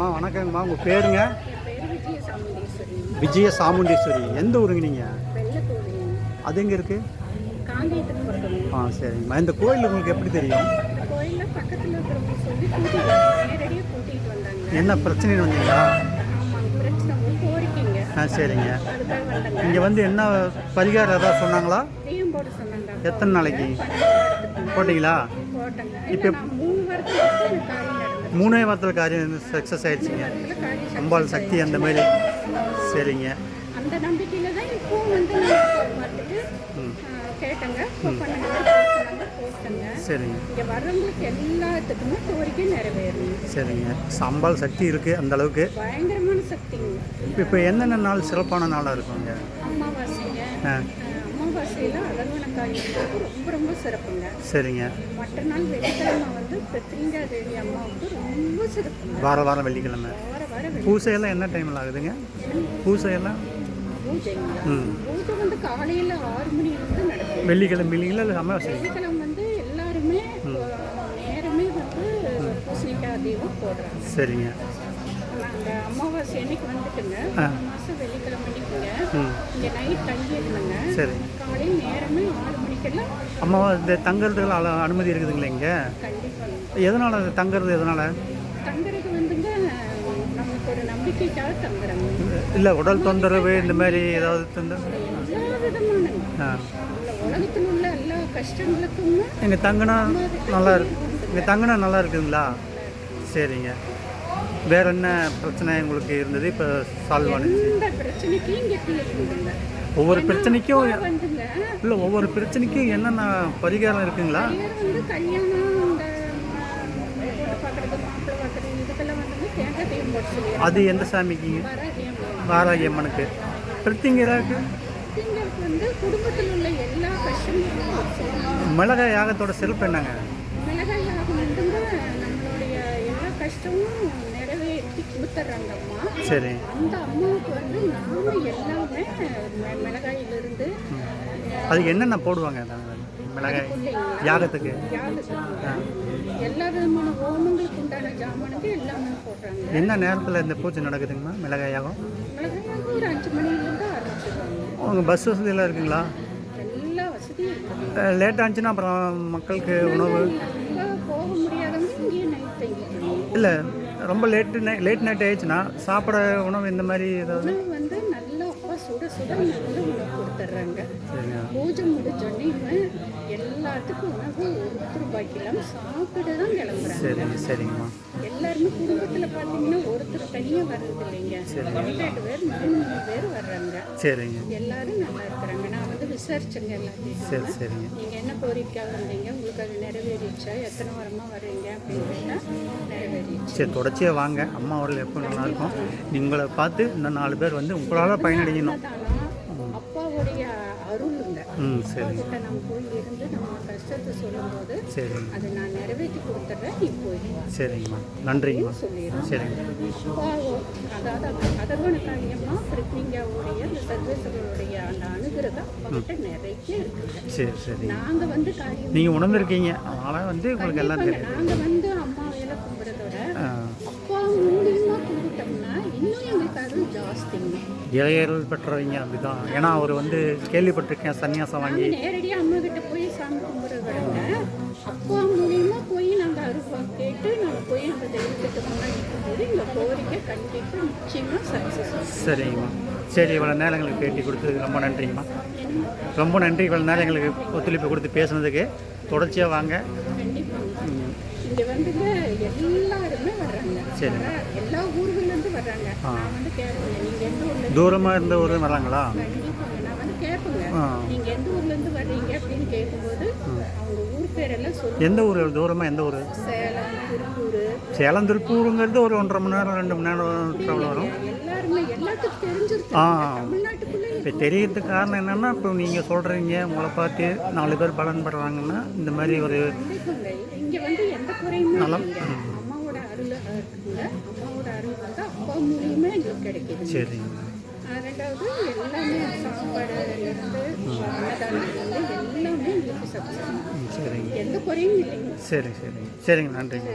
அம்மா வணக்கங்கம்மா. உங்கள் பேருங்க? விஜய சாமுண்டீஸ்வரி எந்த ஊருங்க நீங்கள் அது எங்கே இருக்குது ஆ சரிங்கம்மா. இந்த கோயில் உங்களுக்கு எப்படி தெரியும்? என்ன பிரச்சனைன்னு வந்தீங்களா? ஆ சரிங்க. இங்கே வந்து என்ன பரிகாரம் ஏதாவது சொன்னாங்களா? எத்தனை நாளைக்கு? போட்டிங்களா? இப்போ மூணு வாரத்தில் காரியம் சக்ஸஸ் ஆயிடுச்சுங்க. அம்பாள் சக்தி அந்த மாதிரி. சரிங்க. அந்த நம்பிக்கையில் தான் இப்போவும் வந்து கேட்டேங்க. சரிங்க. இங்கே வர்றவங்களுக்கு எல்லாத்துக்குமே கோரிக்கை நிறைவேறணும். சரிங்க. அம்பாள் சக்தி இருக்குது அந்த அளவுக்கு. பயங்கரமான சக்திங்க. இப்போ என்னென்ன நாள் சிறப்பான நாளாக இருக்குங்க? அமாவாசைங்க. ரொம்ப ரொம்ப சிறப்புங்க. சரிங்க. மற்ற நாள் வெள்ளிக்கிழமை வந்து பிருத்திங்கா தேவி அம்மாவுக்கு ரொம்ப சிறப்புங்க. வார வாரம் வெள்ளிக்கிழமை. வார வார வெள்ளி பூசையெல்லாம் என்ன டைமில் ஆகுதுங்க? பூசையெல்லாம்? பூஜை வந்து காலையில் ஆறு மணிலேருந்து நடக்கும். வெள்ளிக்கிழமை இல்லைங்களா இல்லை அமாவாசை? வெள்ளிக்கிழமை வந்து எல்லாருமே நேரமே வந்து பூசணிக்காய் தீபம் போடுறாங்க. சரிங்க. நாங்கள் அமாவாசை அன்னைக்கு வந்துட்டுங்க. ஆ. மாதம் வெள்ளிக்கிழமை அன்னைக்குங்க. ம். இங்கே நைட் தங்கியிருந்தேங்க சரி. காலையில் நேரமே ஆறு மணிக்கெல்லாம் அம்மா இந்த தங்குறதுக்கு அல- அனுமதி இருக்குதுங்களா இங்கே? கண்டிப்பாக எதனால் தங்குறது எதனால்? தங்குறது வந்துங்க நமக்கு ஒரு நம்பிக்கைக்காக தங்குறாங்க. இல்லை உடல் தொந்தரவு இந்த மாதிரி ஏதாவது தொந்தரவு? எல்லா விதமான ஆ. இந்த உலகத்தில் உள்ள எல்லா கஷ்டங்களுக்கும் இங்கே தங்கினா நல்லா இருக்கு. இங்கே தங்கினா நல்லா இருக்குதுங்களா சரிங்க. வேற என்ன பிரச்சனை உங்களுக்கு இருந்தது? இப்போ சால்வ் ஆனிச்சு ஒவ்வொரு பிரச்சனைக்கும் இல்லை ஒவ்வொரு பிரச்சனைக்கும் என்னென்ன பரிகாரம் இருக்குங்களா? அது எந்த சாமிக்குங்க வராதியம் வாராகி அம்மனுக்கு பிரத்திங்கராக்கு மிளகாய் யாகத்தோட சிறப்பு என்னங்க? மிளகாய் யாகம் எல்லா கஷ்டமும் கொடுத்துட்றாங்க அம்மா சரி. அந்த அம்மாவுக்கு வந்து நாம எல்லாமே மிளகாயிலிருந்து அதுக்கு என்னென்ன போடுவாங்க மிளகாய்? யாகத்துக்கு? எல்லா விதமான ஹோமங்களுக்கு உண்டான ஜாமானுக்கு எல்லாமே போடுறாங்க. என்ன நேரத்தில் இந்த பூஜை நடக்குதுங்கம்மா மிளகாய் யாகம்? மிளகாய் ஒரு அஞ்சு மணிலேருந்து ஆரம்பிச்சிடுவாங்க உங்கள் பஸ் வசதியெல்லாம் இருக்குங்களா? எல்லா வசதியும் லேட் ஆச்சுன்னா அப்புறம் மக்களுக்கு உணவு? போக முடியாதவங்க இங்கேயே நைட் தங்கிக்கணும். இல்லை. ரொம்ப லேட்டு நை லேட் நைட் ஆயிடுச்சுன்னா சாப்பிட உணவு இந்த மாதிரி ஏதாவது? வந்து நல்லா அப்பா சுட சுட நல்ல உணவு கொடுத்துட்றாங்க. பூஜை முடிஞ்சோடனே எல்லாத்துக்கும் உணவு ஒருத்தர் ரூபாய்க்கெல்லாம் சாப்பிட்டு தான் கிளம்புறாங்க. சரிங்க சரிங்கம்மா. எல்லாருமே குடும்பத்தில் பார்த்தீங்கன்னா ஒருத்தர் தனியாக வர்றது இல்லைங்க ரெண்டு பேர் மூணு மூணு பேர் வர்றாங்க. சரிங்க. எல்லாரும் நல்லா இருக்கிறாங்க. நான் வந்து விசாரிச்சேங்க எல்லாத்தையும் சரி சரிங்க நீங்கள் என்ன கோரிக்கை வந்தீங்க உங்களுக்கு அது நிறைவேறிச்சா எத்தனை வாரமாக வர்றீங்க அப்படின்னு நிறைவேறிச்சு சரி தொடர்ச்சியாக வாங்க அம்மா அவர்கள் எப்போ நல்லா இருக்கும் உங்களை பார்த்து இன்னும் நாலு பேர் வந்து உங்களால் பயனடையணும் அப்பாவுடைய அருளுங்க ம் சரிங்க கிட்ட நம்ம போய் இருந்து நம்ம கஷ்டத்தை சொல்லும்போது சரிங்க அதை நான் நிறைவேற்றி கொடுத்துட்றேன் நீ போய் சரிங்கம்மா நன்றிங்கம்மா சொல்லிடுறேன் சரிங்க அதாவது அதர்வன காரியமா பிரித்னிங்காவுடைய இந்த சர்வேஸ்வரருடைய அவங்ககிட்ட நிறைய இருக்குங்க சரி சரி. நாங்க வந்து காரியம் நீங்கள் உணர்ந்திருக்கீங்க. அதனால் வந்து உங்களுக்கு எல்லாம் தெரியும். நாங்க வந்து அம்மா வேலை கும்பிட்றதோட ஆ, அப்பா மூலியமா கும்பிட்டோம்னா இன்னும் எங்களுக்கு அது ஜாஸ்திங்க இளையர்கள் பெற்றவங்க அப்படிதான். ஏன்னா அவர் வந்து கேள்விப்பட்டிருக்கேன் சன்னியாசம் வாங்கி. நாங்க நேரடியா அம்மா கிட்ட போய் சாமி கும்பிட்றத விட அப்பா மூலியமா போய் நாங்க அருவா கேட்டு நாங்க போய் அந்த தெய்வத்துக்கு முன்னாடி எங்க கோரிக்கை கண்டிப்பா நிச்சயமா சக்சஸ். சரிங்கம்மா. சரி இவ்வளோ நேரம் எங்களுக்கு பேட்டி கொடுத்ததுக்கு ரொம்ப நன்றிங்கம்மா. ரொம்ப நன்றி இவ்வளோ நேரம் எங்களுக்கு ஒத்துழைப்பு கொடுத்து பேசுனதுக்கு. தொடர்ச்சியாக வாங்க. இங்க எல்லாருமே வர்றாங்க. சரி. எல்லா ஊர்கள்ல இருந்து வர்றாங்க. ஆ. நான் வந்து எந்த ஊர்ல தூரமாக இருந்த ஊர் சொல்லி எந்த ஊர் தூரமாக எந்த ஊர்? சேலம் திருப்பூர். சேலம் திருப்பூருங்கிறது ஒரு ஒன்றரை மணி நேரம் ரெண்டு மணி நேரம் ட்ராவல் வரும். ஆ. இப்போ தெரியறதுக்கு காரணம் என்னென்னா இப்போ நீங்கள் சொல்கிறீங்க உங்களை பார்த்து நாலு பேர் பலன் பெறாங்கன்னா இந்த மாதிரி ஒரு நலம். இல்லைங்க. அன்னதானத்துலேருந்து எல்லாமே எங்களுக்கு சரிங்க. எந்த குறையும் இல்லைங்க. சரி சரிங்க சரிங்க நன்றிங்க.